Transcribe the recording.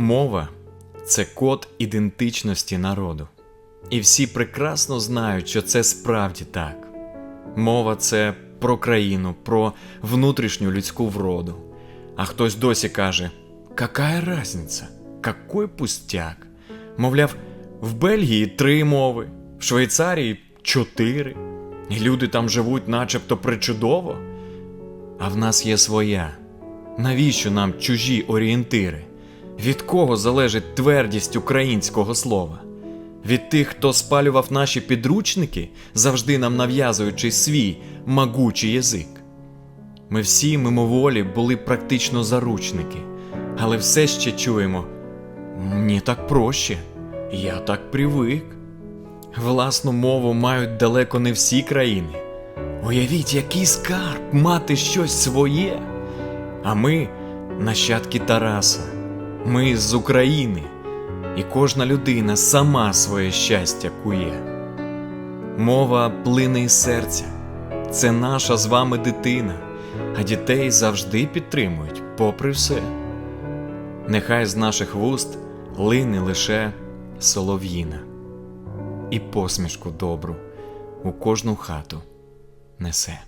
Мова це код ідентичності народу. І всі прекрасно знають, що це справді так. Мова це про країну, про внутрішню людську вроду. А хтось досі каже: какая разниця? Какой пустяк? Мовляв, в Бельгії три мови, в Швейцарії чотири. І люди там живуть начебто причудово. А в нас є своя. Навіщо нам чужі орієнтири? Від кого залежить твердість українського слова? Від тих, хто спалював наші підручники, завжди нам нав'язуючи свій могучий язик. Ми всі мимоволі були практично заручники, але все ще чуємо: мені так проще, я так привик. Власну мову мають далеко не всі країни. Уявіть, який скарб мати щось своє. А ми нащадки Тараса, ми з України, і кожна людина сама своє щастя кує. Мова плине із серця, це наша з вами дитина, а дітей завжди підтримують, попри все. Нехай з наших вуст лине лише солов'їна, і посмішку добру у кожну хату несе.